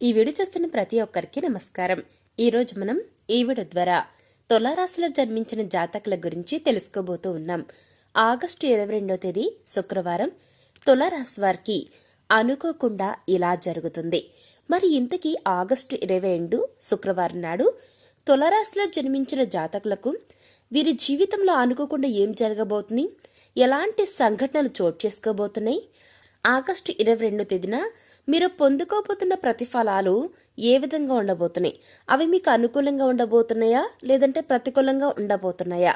ఈ వీడియో చూస్తున్న ప్రతి ఒక్కరికి నమస్కారం. ఈరోజు మనం ఈ వీడియో ద్వారా తులారాశిలో జన్మించిన జాతకుల గురించి తెలుసుకోబోతూ ఉన్నాం. ఆగస్టు ఇరవై రెండో తేదీ శుక్రవారం. తులారాశి వారికి అనుకోకుండా ఇలా జరుగుతుంది. మరి ఇంతకీ ఆగస్టు ఇరవై రెండు శుక్రవారం నాడు తులారాశిలో జన్మించిన జాతకులకు వీరి జీవితంలో అనుకోకుండా ఏం జరగబోతుంది? ఎలాంటి సంఘటనలు చోటు చేసుకోబోతున్నాయి? ఆగస్టు ఇరవై రెండో తేదీన మీరు పొందుకోబోతున్న ప్రతిఫలాలు ఏ విధంగా ఉండబోతున్నాయి? అవి మీకు అనుకూలంగా ఉండబోతున్నాయా? లేదంటే ప్రతికూలంగా ఉండబోతున్నాయా?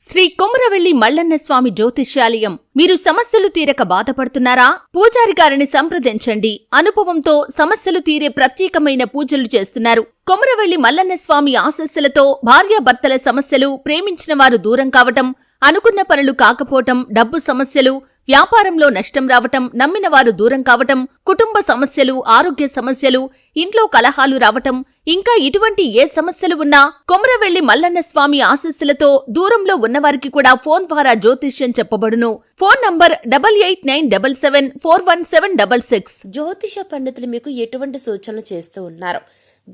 శ్రీ కొమరవెల్లి మల్లన్న స్వామి జ్యోతిష్యాలయం మీరు సమస్యలు తీరక బాధపడుతున్నారా? పూజారి గారిని సంప్రదించండి. అనుభవంతో సమస్యలు తీరే ప్రత్యేకమైన పూజలు చేస్తున్నారు. కొమరవెల్లి మల్లన్న స్వామి ఆశస్సులతో భార్యాభర్తల సమస్యలు ప్రేమించిన వారు దూరం కావటం అనుకున్న పనులు కాకపోవటం డబ్బు సమస్యలు వ్యాపారంలో నష్టం రావటం నమ్మిన వారు దూరం కావటం కుటుంబ సమస్యలు ఆరోగ్య సమస్యలు ఇంట్లో కలహాలు రావటం ఇంకా ఇటువంటి ఏ సమస్యలు ఉన్నా కొమరవెల్లి మల్లన్న స్వామి ఆశస్సులతో దూరంలో ఉన్నవారికి కూడా ఫోన్ ద్వారా జ్యోతిష్యం చెప్పబడును. Phone number double eight nine double seven four one seven double six. జ్యోతిష పండితులు మీకు ఎటువంటి సూచనలు చేస్తూ ఉన్నారు?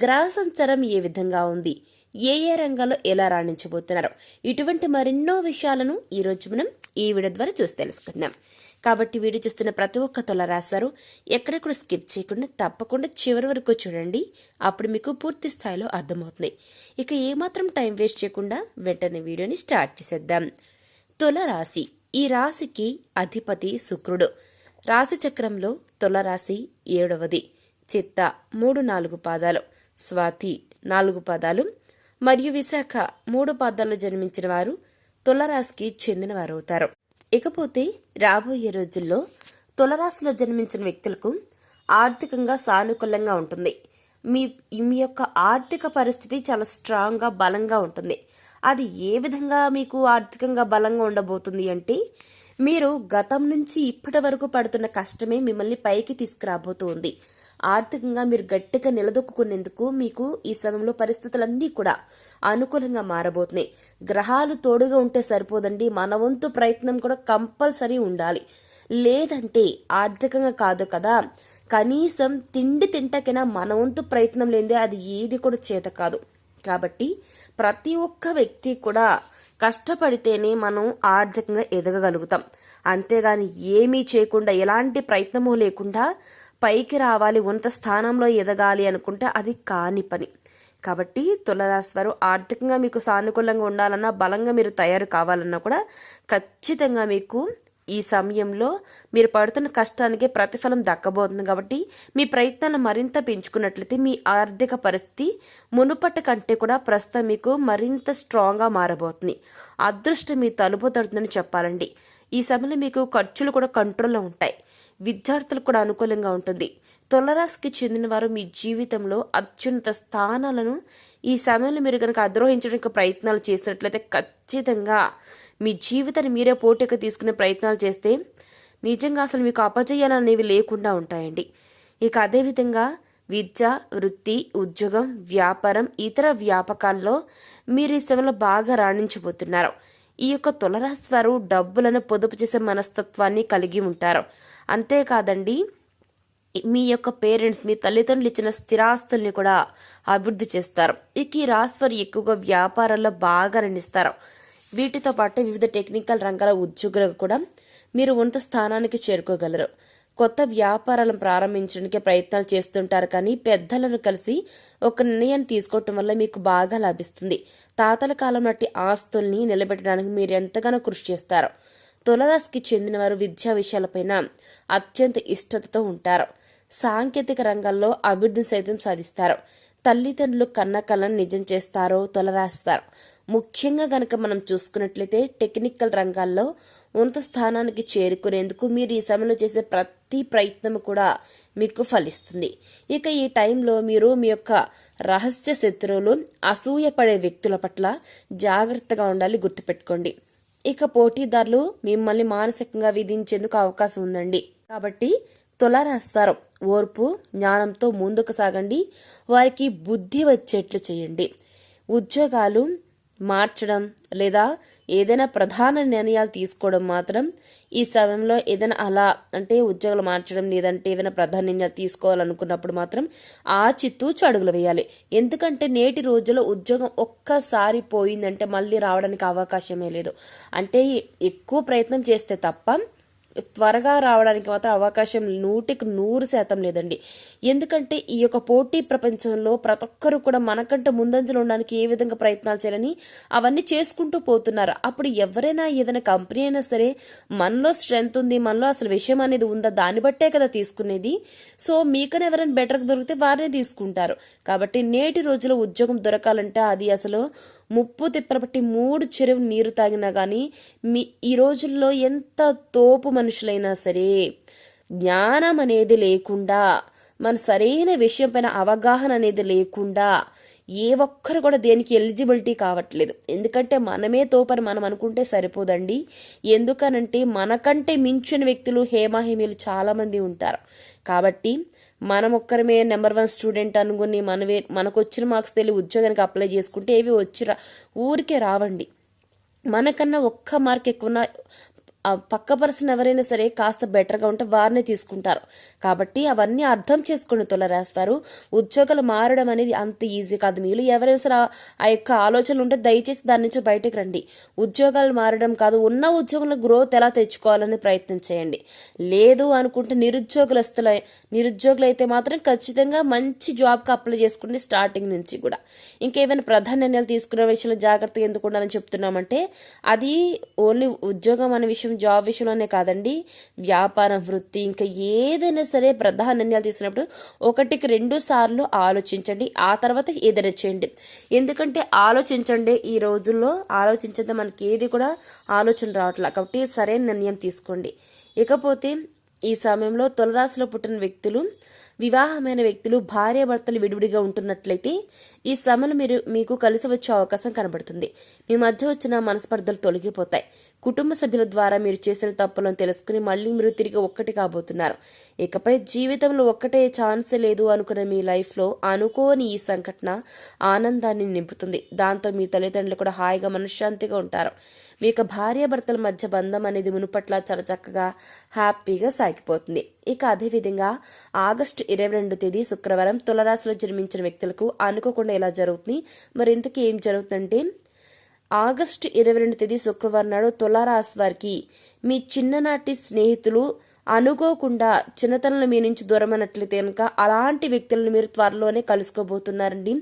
గ్రహ సంచారం ఏ విధంగా ఉంది? ఏ ఏ రంగాల్లో ఎలా రాణించబోతున్నారు. ఇటువంటి మరెన్నో విషయాలను ఈ రోజు మనం ఈ వీడియో ద్వారా చూసి తెలుసుకుందాం. కాబట్టి వీడియో చూస్తున్న ప్రతి ఒక్క తొల రాశారు. ఎక్కడెక్కడ స్కిప్ చేయకుండా తప్పకుండా చివరి వరకు చూడండి. అప్పుడు మీకు పూర్తి స్థాయిలో అర్థమవుతుంది. ఇక ఏమాత్రం టైం వేస్ట్ చేయకుండా వెంటనే వీడియోని స్టార్ట్ చేసేద్దాం. తుల రాశి. ఈ రాశికి అధిపతి శుక్రుడు. రాశి చక్రంలో తులరాశి ఏడవది. చిత్త మూడు నాలుగు పాదాలు. స్వాతి నాలుగు పాదాలు. మరియు విశాఖ మూడు పాదాల్లో జన్మించిన వారు తులరాశికి చెందినవారు అవుతారు ఇకపోతే రాబోయే రోజుల్లో తులరాశిలో జన్మించిన వ్యక్తులకు ఆర్థికంగా సానుకూలంగా ఉంటుంది. మీ మీ యొక్క ఆర్థిక పరిస్థితి చాలా స్ట్రాంగ్గా బలంగా ఉంటుంది. అది ఏ విధంగా మీకు ఆర్థికంగా బలంగా ఉండబోతుంది అంటే మీరు గతం నుంచి ఇప్పటి వరకు పడుతున్న కష్టమే మిమ్మల్ని పైకి తీసుకురాబోతుంది. ఆర్థికంగా మీరు గట్టిగా నిలదొక్కునేందుకు మీకు ఈ సమయంలో పరిస్థితులన్నీ కూడా అనుకూలంగా మారబోతున్నాయి. గ్రహాలు తోడుగా ఉంటే సరిపోదండి. మన వంతు ప్రయత్నం కూడా కంపల్సరీ ఉండాలి. లేదంటే ఆర్థికంగా కాదు కదా. కనీసం తిండి తింటకైనా మన వంతు ప్రయత్నం లేదే అది ఏది కూడా చేత కాదు. కాబట్టి ప్రతి ఒక్క వ్యక్తి కూడా కష్టపడితేనే మనం ఆర్థికంగా ఎదగగలుగుతాం. అంతేగాని ఏమీ చేయకుండా ఎలాంటి ప్రయత్నము లేకుండా పైకి రావాలి ఉన్నత స్థానంలో ఎదగాలి అనుకుంటే అది కాని పని. కాబట్టి తులరాశి వారు ఆర్థికంగా మీకు సానుకూలంగా ఉండాలన్నా బలంగా మీరు తయారు కావాలన్నా కూడా ఖచ్చితంగా మీకు ఈ సమయంలో మీరు పడుతున్న కష్టానికి ప్రతిఫలం దక్కబోతుంది. కాబట్టి మీ ప్రయత్నాన్ని మరింత పెంచుకున్నట్లయితే మీ ఆర్థిక పరిస్థితి మునుపటి కంటే కూడా ప్రస్తుతం మీకు మరింత స్ట్రాంగ్గా మారబోతుంది. అదృష్టం మీ తలుపు తడుతుందని చెప్పాలండి. ఈ సమయంలో మీకు ఖర్చులు కూడా కంట్రోల్లో ఉంటాయి. విద్యార్థులకు కూడా అనుకూలంగా ఉంటుంది. తులరాశికి చెందిన వారు మీ జీవితంలో అత్యున్నత స్థానాలను ఈ సమయంలో మీరు కనుక అధ్రోహించడానికి ప్రయత్నాలు చేసినట్లయితే ఖచ్చితంగా మీ జీవితాన్ని మీరే పోటీగా తీసుకునే ప్రయత్నాలు చేస్తే నిజంగా అసలు మీకు అపజయాలు అనేవి లేకుండా ఉంటాయండి. ఇక అదేవిధంగా విద్య వృత్తి ఉద్యోగం వ్యాపారం ఇతర వ్యాపకాల్లో మీరు ఈ సమయంలో బాగా రాణించబోతున్నారు. ఈ యొక్క తులరాశి వారు డబ్బులను పొదుపు చేసే మనస్తత్వాన్ని కలిగి ఉంటారు. అంతేకాదండి మీ యొక్క పేరెంట్స్ మీ తల్లిదండ్రులు ఇచ్చిన స్థిరాస్తుల్ని కూడా అభివృద్ధి చేస్తారు. ఇక ఈ రాశివారు ఎక్కువగా వ్యాపారాల్లో బాగా రండిస్తారు. వీటితో పాటు వివిధ టెక్నికల్ రంగాల ఉద్యోగులకు కూడా మీరు ఉన్నత స్థానానికి చేరుకోగలరు. కొత్త వ్యాపారాలను ప్రారంభించడానికి ప్రయత్నాలు చేస్తుంటారు కానీ పెద్దలను కలిసి ఒక నిర్ణయాన్ని తీసుకోవటం వల్ల మీకు బాగా లభిస్తుంది. తాతల కాలం నాటి ఆస్తుల్ని నిలబెట్టడానికి మీరు ఎంతగానో కృషి చేస్తారు. తులరాశికి చెందిన వారు విద్యా విషయాలపైన అత్యంత ఇష్టతతో ఉంటారు. సాంకేతిక రంగాల్లో అభివృద్ధిని సైతం సాధిస్తారు. తల్లిదండ్రులు కన్న కళను నిజం చేస్తారో తొలరాస్తారు. ముఖ్యంగా గనక మనం చూసుకున్నట్లయితే టెక్నికల్ రంగాల్లో ఉన్నత స్థానానికి చేరుకునేందుకు మీరు ఈ సమయంలో చేసే ప్రతి ప్రయత్నం కూడా మీకు ఫలిస్తుంది. ఇక ఈ టైంలో మీరు మీ యొక్క రహస్య శత్రువులు అసూయపడే వ్యక్తుల పట్ల జాగ్రత్తగా ఉండాలి గుర్తుపెట్టుకోండి. ఇక పోటీదారులు మిమ్మల్ని మానసికంగా విధించేందుకు అవకాశం ఉందండి. కాబట్టి తులారాశివారం ఓర్పు జ్ఞానంతో ముందుకు సాగండి. వారికి బుద్ధి వచ్చేట్లు చేయండి. ఉద్యోగాలు మార్చడం లేదా ఏదైనా ప్రధాన నిర్ణయాలు తీసుకోవడం మాత్రం ఈ సమయంలో ఏదైనా అలా అంటే ఉద్యోగాలు మార్చడం లేదంటే ఏదైనా ప్రధాన నిర్ణయాలు తీసుకోవాలనుకున్నప్పుడు మాత్రం ఆచితూచి అడుగులు వేయాలి. ఎందుకంటే నేటి రోజుల్లో ఉద్యోగం ఒక్కసారి పోయిందంటే మళ్ళీ రావడానికి అవకాశమే లేదు. అంటే ఎక్కువ ప్రయత్నం చేస్తే తప్ప త్వరగా రావడానికి మాత్రం అవకాశం నూటికి నూరు శాతం లేదండి. ఎందుకంటే ఈ యొక్క పోటీ ప్రపంచంలో ప్రతి ఒక్కరు కూడా మనకంటే ముందంజలో ఉండడానికి ఏ విధంగా ప్రయత్నాలు చేయాలని అవన్నీ చేసుకుంటూ పోతున్నారు. అప్పుడు ఎవరైనా ఏదైనా కంపెనీ అయినా సరే మనలో స్ట్రెంగ్త్ ఉంది మనలో అసలు విషయం అనేది ఉందా దాన్ని బట్టే కదా తీసుకునేది. సో మీకనే ఎవరైనా బెటర్గా దొరికితే వారినే తీసుకుంటారు. కాబట్టి నేటి రోజులో ఉద్యోగం దొరకాలంటే అది అసలు ముప్పు తిప్పబట్టి మూడు చెరువు నీరు తాగినా కానీ మీ ఈ రోజుల్లో ఎంత తోపు మనుషులైనా సరే జ్ఞానం అనేది లేకుండా మన సరైన విషయం పైన అవగాహన అనేది లేకుండా ఏ ఒక్కరు కూడా దేనికి ఎలిజిబిలిటీ కావట్లేదు. ఎందుకంటే మనమే తోపని మనం అనుకుంటే సరిపోదండి. ఎందుకనంటే మనకంటే మించిన వ్యక్తులు హేమాహేమీలు చాలామంది ఉంటారు. కాబట్టి మనం ఒక్కరమే నెంబర్ వన్ స్టూడెంట్ అనుకుని మనవే మనకు వచ్చిన మార్క్స్ తెలియ ఉద్యోగానికి అప్లై చేసుకుంటే ఏవి వచ్చిరా ఊరికే రావండి. మనకన్నా ఒక్క మార్క్ ఎక్కువ పక్క పర్సన్ ఎవరైనా సరే కాస్త బెటర్గా ఉంటే వారిని తీసుకుంటారు. కాబట్టి అవన్నీ అర్థం చేసుకుని తొలరేస్తారు. ఉద్యోగాలు మారడం అనేది అంత ఈజీ కాదు. మీరు ఎవరైనా సరే ఆ- యొక్క ఆలోచనలు ఉంటే దయచేసి దాని నుంచి బయటకు రండి. ఉద్యోగాలు మారడం కాదు ఉన్న ఉద్యోగంలో గ్రోత్ ఎలా తెచ్చుకోవాలని ప్రయత్నం చేయండి. లేదు అనుకుంటే నిరుద్యోగులస్తుల నిరుద్యోగులు అయితే మాత్రం ఖచ్చితంగా మంచి జాబ్కి అప్లై చేసుకోండి స్టార్టింగ్ నుంచి కూడా. ఇంకేమైనా ప్రధాన నిర్ణయాలు తీసుకునే విషయంలో జాగ్రత్తగా ఎందుకు ఉండాలని చెప్తున్నామంటే అది ఓన్లీ ఉద్యోగం అనే విషయం జాబ్ విషయంలోనే కాదండి. వ్యాపారం వృత్తి ఇంకా ఏదైనా సరే ప్రధాన నిర్ణయాలు తీసుకున్నప్పుడు ఒకటికి రెండు సార్లు ఆలోచించండి. ఆ తర్వాత ఏదైనా చేయండి. ఎందుకంటే ఆలోచించండి ఈ రోజుల్లో. ఆలోచించదే మనకి ఏది కూడా ఆలోచన రావట్లేదు కాబట్టి సరైన నిర్ణయం తీసుకోండి. ఇకపోతే ఈ సమయంలో తులరాశిలో పుట్టిన వ్యక్తులు వివాహమైన వ్యక్తులు భార్యాభర్తలు విడివిడిగా ఉంటున్నట్లయితే ఈ సమయంలో మీరు మీకు కలిసి వచ్చే అవకాశం కనబడుతుంది. మీ మధ్య వచ్చిన మనస్పర్ధలు తొలగిపోతాయి. కుటుంబ సభ్యుల ద్వారా మీరు చేసిన తప్పులను తెలుసుకుని మళ్ళీ మీరు తిరిగి ఒక్కటి కాబోతున్నారు. ఇకపై జీవితంలో ఒక్కటే ఛాన్స్ లేదు అనుకున్న మీ లైఫ్లో అనుకోని ఈ సంఘటన ఆనందాన్ని నింపుతుంది. దాంతో మీ తల్లిదండ్రులు కూడా హాయిగా మనశ్శాంతిగా ఉంటారు. మీ యొక్క భార్యాభర్తల మధ్య బంధం అనేది మునుపట్ల చాలా చక్కగా హ్యాపీగా సాగిపోతుంది. ఇక అదేవిధంగా ఆగస్టు ఇరవై రెండు తేదీ శుక్రవారం తులరాశిలో జన్మించిన వ్యక్తులకు అనుకోకుండా ఎలా జరుగుతుంది? మరి ఇంతకీ ఏం జరుగుతుందంటే ఆగస్టు ఇరవై రెండు తేదీ శుక్రవారం నాడు తులారాశి వారికి మీ చిన్ననాటి స్నేహితులు అనుకోకుండా చిన్నతనంలో మీ నుంచి దూరమైనట్లయితే కనుక అలాంటి వ్యక్తులను మీరు త్వరలోనే కలుసుకోబోతున్నారండి.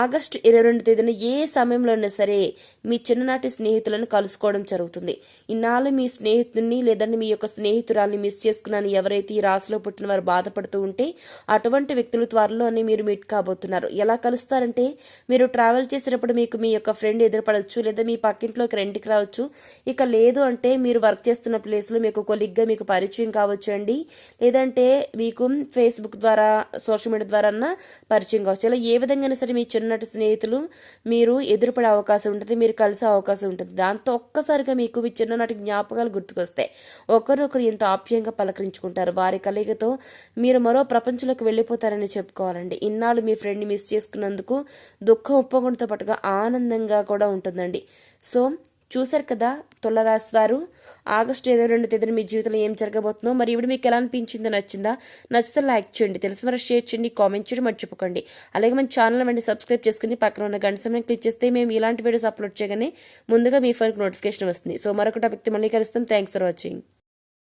ఆగస్టు ఇరవై రెండు తేదీన ఏ సమయంలోనే సరే మీ చిన్ననాటి స్నేహితులను కలుసుకోవడం జరుగుతుంది. ఇన్నాళ్ళు మీ స్నేహితుడిని లేదంటే మీ యొక్క స్నేహితురాల్ని మిస్ చేసుకున్నాను ఎవరైతే ఈ రాశిలో పుట్టిన వారు బాధపడుతూ ఉంటే అటువంటి వ్యక్తులు త్వరలోనే మీరు మీట్ కాబోతున్నారు. ఎలా కలుస్తారంటే మీరు ట్రావెల్ చేసేటప్పుడు మీకు మీ యొక్క ఫ్రెండ్ ఎదురుపడవచ్చు లేదా మీ పక్కింట్లోకి రెంట్కి రావచ్చు. ఇక లేదు అంటే మీరు వర్క్ చేస్తున్న ప్లేస్లో మీకు కొలిగ్గా మీకు పరిచయం కావచ్చు అండి లేదంటే మీకు ఫేస్బుక్ ద్వారా సోషల్ మీడియా ద్వారా అన్న పరిచయం కావచ్చు. ఇలా ఏ విధంగా సరే మీ చిన్నటి స్నేహితులు మీరు ఎదురుపడే అవకాశం ఉంటుంది మీరు కలిసే అవకాశం ఉంటుంది. దాంతో ఒక్కసారిగా మీకు మీ చిన్ననాటి జ్ఞాపకాలు గుర్తుకొస్తాయి ఒకరొకరు ఎంతో ఆప్యాయంగా పలకరించుకుంటారు. వారి కలయికతో మీరు మరో ప్రపంచంలోకి వెళ్ళిపోతారని చెప్పుకోవాలండి. ఇన్నాళ్ళు మీ ఫ్రెండ్ని మిస్ చేసుకున్నందుకు దుఃఖం ఉప్పగుంటతో పాటుగా ఆనందంగా కూడా ఉంటుందండి. సో చూశారు కదా తులరాశి వారు? ఆగస్టు ఇరవై రెండు తేదీన మీ జీవితంలో ఏం జరగబోతుందో మరి ఇప్పుడు మీకు ఎలా అనిపించిందో నచ్చిందా? నచ్చితే లైక్ చేయండి తెలిసిన వారు షేర్ చేయండి కామెంట్ చేయడం మర్చిపోకండి. అలాగే మన ఛానల్ వెంటనే సబ్స్క్రైబ్ చేసుకుని పక్కన ఉన్న గంట సమయం క్లిక్ చేస్తే మేము ఇలాంటి వీడియోస్ అప్లోడ్ చేయగానే ముందుగా మీ ఫోన్కి నోటిఫికేషన్ వస్తుంది. సో మరొక టాపిక్తో మళ్ళీ కలుస్తాం. Thanks for watching.